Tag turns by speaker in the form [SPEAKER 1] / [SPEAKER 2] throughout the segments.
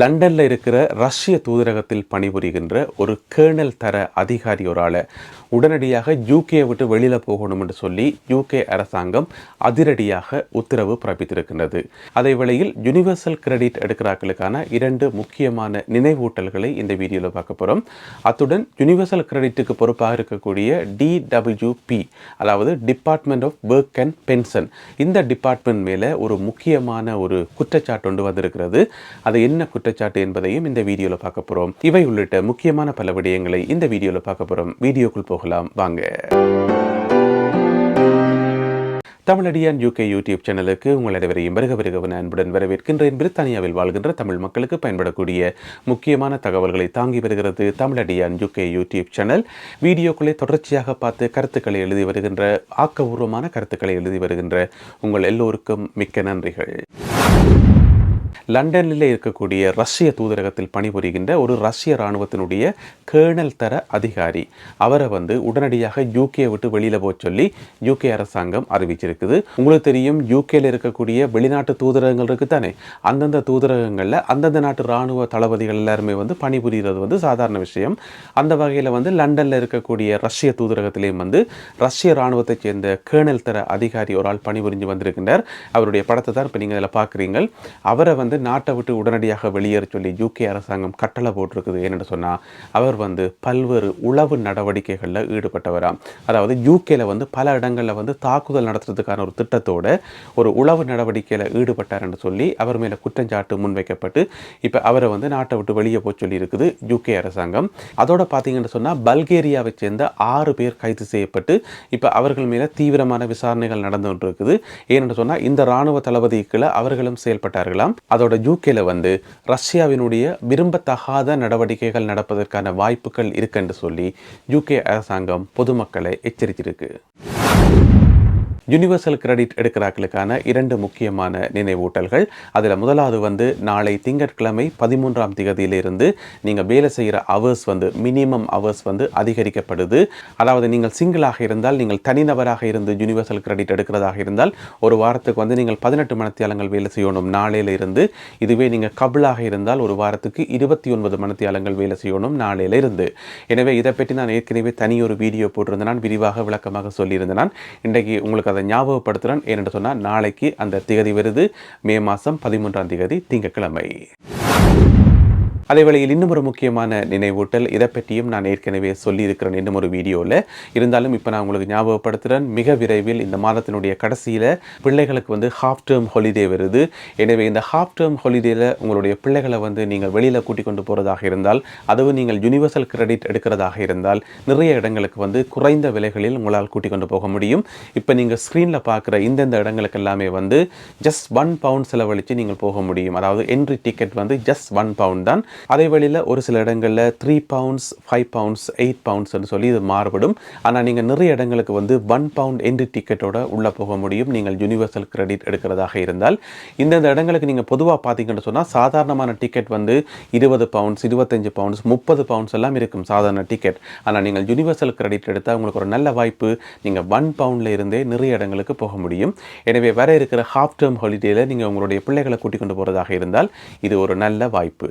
[SPEAKER 1] லண்டனில் இருக்கிற ரஷ்ய தூதரகத்தில் பணிபுரிகின்ற ஒரு கேர்னல் தர அதிகாரி ஒரு ஆளை உடனடியாக யூகேயை விட்டு வெளியில் போகணும் என்று சொல்லி யூகே அரசாங்கம் அதிரடியாக உத்தரவு பிறப்பித்திருக்கின்றது. அதே வேளையில் யுனிவர்சல் கிரெடிட் எடுக்கிறாக்களுக்கான இரண்டு முக்கியமான நினைவூட்டல்களை இந்த வீடியோவில் பார்க்க போகிறோம் அத்துடன் யுனிவர்சல் கிரெடிட்டுக்கு பொறுப்பாக இருக்கக்கூடிய டிடபிள்யூபி அதாவது department of work and pension இந்த டிபார்ட்மெண்ட் மேலே ஒரு முக்கியமான ஒரு குற்றச்சாட்டு ஒன்று வந்திருக்கிறது. அது என்ன குற்றச்சாட்டு என்பதையும் இந்த வீடியோவில் பார்க்க போகிறோம் இவை உள்ளிட்ட முக்கியமான பல விடயங்களை இந்த வீடியோவில் பார்க்க போகிறோம் வீடியோக்குள் போகலாம். வாங்க. தமிழடியான் யூகே யூடியூப் சேனலுக்கு உங்கள் அனைவரையும் வருக வருகவன அன்புடன் வரவேற்கின்றேன். பிரித்தானியாவில் வாழ்கின்ற தமிழ் மக்களுக்கு பயன்படக்கூடிய முக்கியமான தகவல்களை தாங்கி வருகிறது தமிழடியான் யூகே யூடியூப் சேனல் வீடியோக்களை தொடர்ச்சியாக பார்த்து கருத்துக்களை எழுதி வருகின்ற ஆக்கபூர்வமான கருத்துக்களை எழுதி வருகின்ற உங்கள் எல்லோருக்கும் மிக்க நன்றிகள். லண்டனில் இருக்கக்கூடிய ரஷ்ய தூதரகத்தில் பணிபுரிகின்ற ஒரு ரஷ்ய இராணுவத்தினுடைய கேர்னல் தர அதிகாரி. அவரை வந்து உடனடியாக யூகே விட்டு வெளியில் போக சொல்லி யூகே அரசாங்கம் அறிவிச்சிருக்குது. உங்களுக்கு தெரியும் யூகேல இருக்கக்கூடிய வெளிநாட்டு தூதரகங்கள் இருக்கு தானே அந்தந்த தூதரகங்களில் அந்தந்த நாட்டு இராணுவ தளபதிகள் எல்லாருமே வந்து பணிபுரிகிறது வந்து சாதாரண விஷயம். அந்த வகையில் வந்து லண்டனில் இருக்கக்கூடிய ரஷ்ய தூதரகத்திலேயும் வந்து ரஷ்ய இராணுவத்தைச் சேர்ந்த கேர்னல் தர அதிகாரி ஒரு ஆள் பணிபுரிஞ்சு வந்திருக்கின்றார். அவருடைய படத்தை தான் இப்போ நீங்கள் இதில் பார்க்குறீங்க அவரை வந்து நாட்டை விட்டு உடனடியாக வெளியேற சொல்லி யூகே அரசாங்கம் கட்டளை போட்டிருக்குது. என்னென்னு சொன்னால் அவர் வந்து பல்வேறு உளவு நடவடிக்கைகளில் ஈடுபட்டவராம். அதாவது யூகேல வந்து பல இடங்களில் வந்து தாக்குதல் நடத்துறதுக்கான ஒரு திட்டத்தோட ஒரு உளவு நடவடிக்கையில் ஈடுபட்டார் என்று சொல்லி அவர் மேலே குற்றஞ்சாட்டு முன்வைக்கப்பட்டு இப்போ அவரை வந்து நாட்டை விட்டு வெளியே போக சொல்லி இருக்குது யூகே அரசாங்கம். அதோட பார்த்தீங்கன்னு சொன்னால் பல்கேரியாவை சேர்ந்த ஆறு பேர் கைது செய்யப்பட்டு இப்போ அவர்கள் மேலே தீவிரமான விசாரணைகள் நடந்து கொண்டிருக்குது ஏனென்று சொன்னால் இந்த இராணுவ தளபதிக்குள்ள அவர்களும் செயல்பட்டார்களாம். அதோட யூகேல வந்து ரஷ்யாவினுடைய விரும்பத்தகாத நடவடிக்கைகள் நடப்பதற்கான வாய்ப்புகள் இருக்குன்னு சொல்லி யூகே அரசாங்கம் பொதுமக்களை எச்சரித்திருக்கு. யூனிவர்சல் கிரெடிட் எடுக்கிறாக்களுக்கான இரண்டு முக்கியமான நினைவூட்டல்கள். அதில் முதலாவது வந்து நாளை திங்கட்கிழமை பதிமூன்றாம் திகதியிலிருந்து நீங்கள் வேலை செய்கிற அவர்ஸ் வந்து மினிமம் அவர்ஸ் வந்து அதிகரிக்கப்படுது. அதாவது நீங்கள் சிங்கிளாக இருந்தால் நீங்கள் தனிநபராக இருந்து யூனிவர்சல் கிரெடிட் எடுக்கிறதாக இருந்தால் ஒரு வாரத்துக்கு வந்து நீங்கள் பதினெட்டு மணத்தியாலங்கள் வேலை செய்யணும் நாளையில இருந்து. இதுவே நீங்கள் கபிளாக இருந்தால் ஒரு வாரத்துக்கு இருபத்தி ஒன்பது மணத்தியாலங்கள் வேலை செய்யணும் நாளையில இருந்து. எனவே இதை பற்றி நான் ஏற்கனவே தனி ஒரு வீடியோ போட்டிருந்தேன். நான் விரிவாக விளக்கமாக சொல்லியிருந்தேன். இன்றைக்கு உங்களுக்கு அதை ஞாபகப்படுத்துகிறேன் ஏனென்று சொன்னால் நாளைக்கு அந்த திகதி வருது மே மாதம் பதிமூன்றாம் திகதி திங்கட்கிழமை. அதேவேளையில் இன்னும் ஒரு முக்கியமான நினைவூட்டல். இதை பற்றியும் நான் ஏற்கனவே சொல்லியிருக்கிறேன் இன்னும் ஒரு வீடியோவில் இருந்தாலும் இப்போ நான் உங்களுக்கு ஞாபகப்படுத்துகிறேன் மிக விரைவில் இந்த மாதத்தினுடைய கடைசியில் பிள்ளைகளுக்கு வந்து ஹாஃப் டேர்ம் ஹாலிடே வருது. எனவே இந்த ஹாஃப் டேர்ம் ஹாலிடேயில் உங்களுடைய பிள்ளைகளை வந்து நீங்கள் வெளியில் கூட்டிக் கொண்டு போகிறதாக இருந்தால் அதுவும் நீங்கள் யூனிவர்சல் கிரெடிட் எடுக்கிறதாக இருந்தால் நிறைய இடங்களுக்கு வந்து குறைந்த விலைகளில் உங்களால் கூட்டிக் கொண்டு போக முடியும். இப்போ நீங்கள் ஸ்க்ரீனில் பார்க்குற இந்தந்த இடங்களுக்கு எல்லாமே வந்து ஜஸ்ட் ஒன் பவுண்ட் செலவழித்து நீங்கள் போக முடியும். அதாவது என்ட்ரி டிக்கெட் வந்து ஜஸ்ட் ஒன் பவுண்ட் தான். அதே வழியில் ஒரு சில இடங்களில் three pounds five pounds eight பவுண்ட்ஸ்னு சொல்லி இது மாறுபடும். ஆனால் நீங்கள் நிறைய இடங்களுக்கு வந்து ஒன் பவுண்ட் என்ட்ரி டிக்கெட்டோட உள்ளே போக முடியும். நீங்கள் யூனிவர்சல் கிரெடிட் எடுக்கிறதாக இருந்தால். இந்தந்த இடங்களுக்கு நீங்கள் பொதுவாக பார்த்தீங்கன்னு சொன்னால் சாதாரணமான டிக்கெட் வந்து இருபது பவுண்ட்ஸ் இருபத்தஞ்சு பவுண்ட்ஸ் முப்பது பவுண்ட்ஸ் எல்லாம் இருக்கும் சாதாரண டிக்கெட் ஆனால் நீங்கள் யூனிவர்சல் கிரெடிட் எடுத்தால் உங்களுக்கு ஒரு நல்ல வாய்ப்பு. நீங்கள் ஒன் பவுண்டில் இருந்தே நிறைய இடங்களுக்கு போக முடியும். எனவே வர இருக்கிற ஹாஃப் டேர்ம் ஹாலிடேயில் நீங்கள் உங்களுடைய பிள்ளைகளை கூட்டிக் கொண்டு போகிறதாக இருந்தால் இது ஒரு நல்ல வாய்ப்பு.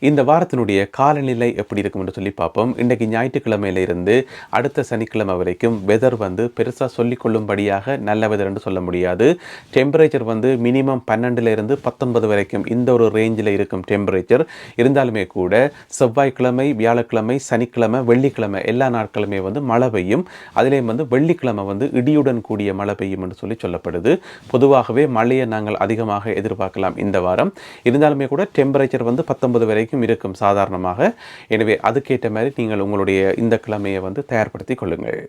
[SPEAKER 1] இந்த வாரத்தினுடைய காலநிலை எப்படி இருக்கும் என்று சொல்லி பார்ப்போம். இன்றைக்கு ஞாயிற்றுக்கிழமையில இருந்து அடுத்த சனிக்கிழமை வரைக்கும் வெதர் வந்து பெருசாக சொல்லிக்கொள்ளும்படியாக நல்ல வெதர் என்று சொல்ல முடியாது. டெம்பரேச்சர் வந்து மினிமம் பன்னெண்டுலேருந்து பத்தொன்பது வரைக்கும் இந்த ஒரு ரேஞ்சில் இருக்கும் டெம்பரேச்சர் இருந்தாலுமே கூட செவ்வாய்க்கிழமை வியாழக்கிழமை சனிக்கிழமை வெள்ளிக்கிழமை எல்லா நாட்களுமே வந்து மழை பெய்யும். அதிலேயும் வந்து வெள்ளிக்கிழமை வந்து இடியுடன் கூடிய மழை பெய்யும் என்று சொல்லி சொல்லப்படுது. பொதுவாகவே மழையை நாங்கள் அதிகமாக எதிர்பார்க்கலாம் இந்த வாரம். இருந்தாலுமே கூட டெம்பரேச்சர் வந்து பத்தொன்பது வரைக்கும் வரைக்கும் இருக்கும் சாதாரணமாக. எனவே அதுக்கேற்ற மாதிரி நீங்கள் உங்களுடைய இந்த கிழமையை வந்து தயார்படுத்தி கொள்ளுங்கள்.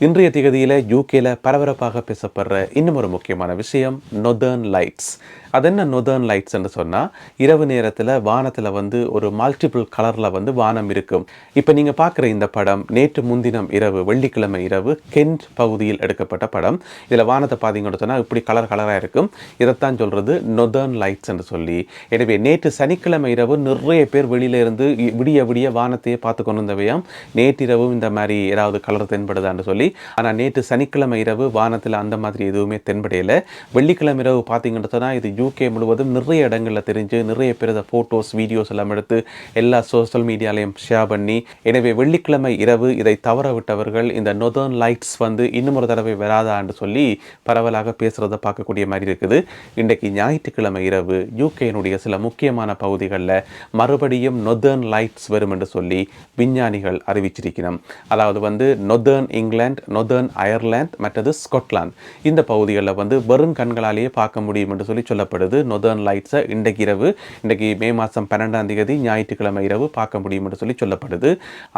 [SPEAKER 1] இன்றைய திகதியில் யூகேல பரபரப்பாக பேசப்படுற இன்னும் ஒரு முக்கியமான விஷயம் நொதர்ன் லைட்ஸ் அது என்ன நொதர்ன் லைட்ஸ்ன்னு சொன்னால் இரவு நேரத்தில் வானத்தில் வந்து ஒரு மல்டிபிள் கலரில் வந்து வானம் இருக்கும். இப்போ நீங்கள் பார்க்குற இந்த படம் நேற்று முன்தினம் இரவு வெள்ளிக்கிழமை இரவு கென்ட் பகுதியில் எடுக்கப்பட்ட படம். இதில் வானத்தை பார்த்தீங்கன்னு சொன்னால் இப்படி கலர் கலராக இருக்கும். இதைத்தான் சொல்கிறது நொதர்ன் லைட்ஸ் என்று சொல்லி. எனவே நேற்று சனிக்கிழமை இரவு நிறைய பேர் வெளியில இருந்து இ- விடிய விடிய வானத்தையே பார்த்து கொண்டு வந்தவையாம் நேற்றிரவும் இந்த மாதிரி ஏதாவது கலர் தென்படுதான்னு சொல்லி ஆனால் நேற்று சனிக்கிழமை இரவு வானத்தில் அந்த மாதிரி எதுவுமே தென்படையில். வெள்ளிக்கிழமை இரவு பார்த்தீங்கன்னு சொன்னால் இது யூகே முழுவதும் நிறைய இடங்களில் தெரிஞ்சு நிறைய பேர் அதை ஃபோட்டோஸ் வீடியோஸ் எல்லாம் எடுத்து எல்லா சோஷியல் மீடியாலையும் ஷேர் பண்ணி எனவே வெள்ளிக்கிழமை இரவு இதை தவற விட்டவர்கள் இந்த நொதர்ன் லைட்ஸ் வந்து இன்னும் ஒரு தடவை வராதான்னு சொல்லி பரவலாக பேசுகிறத பார்க்கக்கூடிய மாதிரி இருக்குது. இன்றைக்கு ஞாயிற்றுக்கிழமை இரவு யூகேனுடைய சில முக்கியமான பகுதிகளில் மறுபடியும் நொதர்ன் லைட்ஸ் வரும் என்று சொல்லி விஞ்ஞானிகள் அறிவிச்சிருக்கிறோம். அதாவது வந்து நொதர்ன் இங்கிலாந்து நொதர்ன் அயர்லாந்து மற்றது ஸ்காட்லாந்து இந்த பகுதிகளில் வந்து வெறும் கண்களாலேயே பார்க்க முடியும் என்று சொல்லி சொல்லப்படுது. நொதர்ன் லைட்ஸை இன்றைக்கு இரவு இன்றைக்கு மே மாதம் பன்னெண்டாம் தேதி ஞாயிற்றுக்கிழமை இரவு பார்க்க முடியும் என்று சொல்லி சொல்லப்படுது.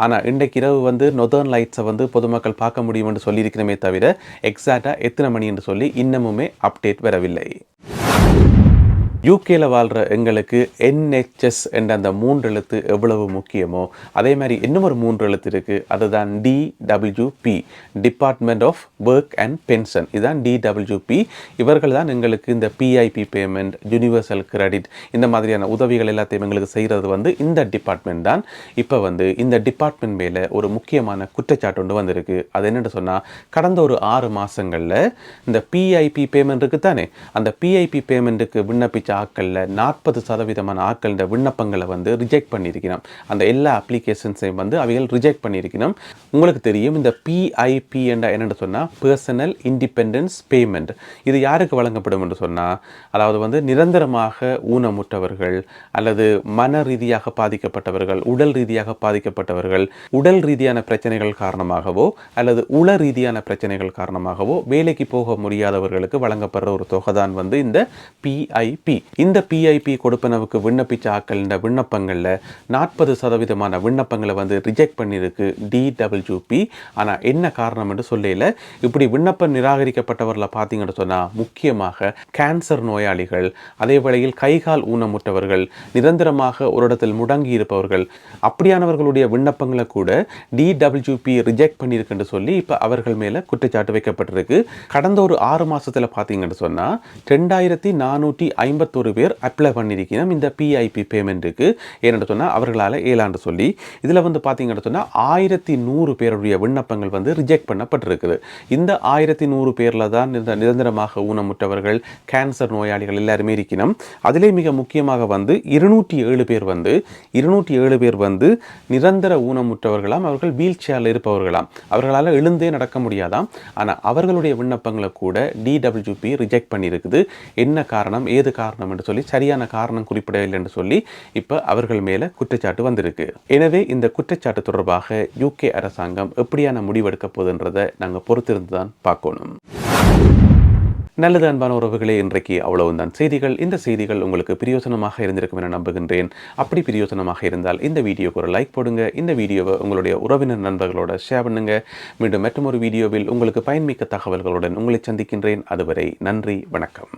[SPEAKER 1] ஆனால் இன்றைக்கு இரவு வந்து நொதர்ன் லைட்ஸை வந்து பொதுமக்கள் பார்க்க முடியும் என்று சொல்லியிருக்கிறமே தவிர எக்ஸாக்டாக எத்தனை மணி என்று சொல்லி இன்னமுமே அப்டேட் வரவில்லை. யூகேல வாழ்கிற எங்களுக்கு என்ஹெச்எஸ் என்ற அந்த மூன்று எழுத்து எவ்வளவு முக்கியமோ அதே மாதிரி இன்னும் ஒரு மூன்று எழுத்து இருக்குது அதுதான் DWP department of work and pension இதுதான் டிடபிள்யூபி இவர்கள் தான் எங்களுக்கு இந்த பிஐபி பேமெண்ட் யூனிவர்சல் கிரெடிட் இந்த மாதிரியான உதவிகள் எல்லாத்தையும் எங்களுக்கு செய்கிறது வந்து இந்த டிபார்ட்மெண்ட் தான். இப்போ வந்து இந்த டிபார்ட்மெண்ட் மேலே ஒரு முக்கியமான குற்றச்சாட்டு ஒன்று வந்திருக்கு. அது என்னென்னு சொன்னால் கடந்த ஒரு ஆறு மாதங்களில் இந்த பிஐபி பேமெண்ட் இருக்குது தானே அந்த பிஐபி பேமெண்ட்டுக்கு விண்ணப்பிச்ச ஆக்களில் நாற்பது சதவீதமான ஆக்கள் இந்த விண்ணப்பங்களை வந்து ரிஜெக்ட் பண்ணியிருக்கணும் அந்த எல்லா அப்ளிகேஷன்ஸையும் வந்து அவைகள் ரிஜெக்ட் பண்ணியிருக்கணும் உங்களுக்கு தெரியும் இந்த பிஐபி என்ற என்னென்னு சொன்னால் பர்சனல் இண்டிபெண்டன்ஸ் பேமெண்ட் இது யாருக்கு வழங்கப்படும் என்று சொன்னால் அதாவது வந்து நிரந்தரமாக ஊனமுற்றவர்கள் அல்லது மன ரீதியாக பாதிக்கப்பட்டவர்கள் உடல் ரீதியாக பாதிக்கப்பட்டவர்கள் உடல் ரீதியான பிரச்சனைகள் காரணமாகவோ அல்லது உள ரீதியான பிரச்சனைகள் காரணமாகவோ வேலைக்கு போக முடியாதவர்களுக்கு வழங்கப்படுற ஒரு தொகை தான் வந்து இந்த பிஐபி இந்த பிஐபி கொடுப்பனவுக்கு விண்ணப்பிச்ச ஆக்கள் இந்த விண்ணப்பங்களில் நாற்பது சதவீதமான விண்ணப்பங்களை வந்து ரிஜெக்ட் பண்ணியிருக்கு டிடபிள்யூபி ஆனால் என்ன காரணம் என்று சொல்லல இப்படி விண்ணப்பம் நிராகரிக்கப்பட்டவர்களை பார்த்தீங்கன்னு சொன்னால் முக்கியமாக கேன்சர் நோயாளிகள் அதே வேளையில் கைகால் ஊனமுற்றவர்கள் நிரந்தரமாக ஒரு இடத்தில் முடங்கி இருப்பவர்கள் அப்படியானவர்களுடைய விண்ணப்பங்களை கூட டிடபிள்யூபி ரிஜெக்ட் பண்ணியிருக்குன்னு சொல்லி இப்போ அவர்கள் மேலே குற்றச்சாட்டு வைக்கப்பட்டிருக்கு. கடந்த ஒரு ஆறு மாதத்தில் பார்த்தீங்கன்னு சொன்னால் ரெண்டாயிரத்தி நானூற்றி ஐம்பத்தி ஐம்பத்தொரு பேர் அப்ளை பண்ணியிருக்கணும் இந்த பிஐபி பேமெண்ட்டுக்கு ஏன்னு சொன்னால் அவர்களால் ஏழாண்டு சொல்லி. இதில் வந்து பார்த்தீங்கன்னு சொன்னால் ஆயிரத்தி நூறு பேருடைய விண்ணப்பங்கள் வந்து ரிஜெக்ட் பண்ணப்பட்டிருக்குது. இந்த ஆயிரத்தி நூறு பேரில் தான் நிரந்தரமாக ஊனமுற்றவர்கள் கேன்சர் நோயாளிகள் எல்லாருமே இருக்கணும் அதிலே மிக முக்கியமாக வந்து இருநூற்றி ஏழு பேர் வந்து இருநூற்றி ஏழு பேர் வந்து நிரந்தர ஊனமுற்றவர்களாம். அவர்கள் வீல் சேரில் இருப்பவர்களாம். அவர்களால் எழுந்தே நடக்க முடியாதாம். ஆனால் அவர்களுடைய விண்ணப்பங்களை கூட டிடபிள்யூபி ரிஜெக்ட் பண்ணியிருக்குது. என்ன காரணம்? ஏது காரணம்? என்று சொல்லி சரியான காரணம் குறிப்பிடவில்லை என்று சொல்லி இப்போ அவர்கள் மேலே குற்றச்சாட்டு வந்திருக்கு. எனவே இந்த குற்றச்சாட்டு தொடர்பாக யூகே அரசாங்கம் எப்படியான முடிவெடுக்க போகுதுன்றதை நாங்கள் பொறுத்திருந்து தான் பார்க்கணும். நல்லது அன்பான உறவுகளே இன்றைக்கு அவ்வளவுதான். செய்திகள் இந்த செய்திகள் உங்களுக்கு பிரயோசனமாக இருந்திருக்கும் என நம்புகின்றேன். அப்படி பிரயோசனமாக இருந்தால் இந்த வீடியோக்கு ஒரு லைக் போடுங்க. இந்த வீடியோவை உங்களுடைய உறவினர் நண்பர்களோட ஷேர் பண்ணுங்க. மீண்டும் மற்றொரு வீடியோவில் உங்களுக்கு பயன்மிக்க தகவல்களுடன் உங்களை சந்திக்கின்றேன். அதுவரை நன்றி வணக்கம்.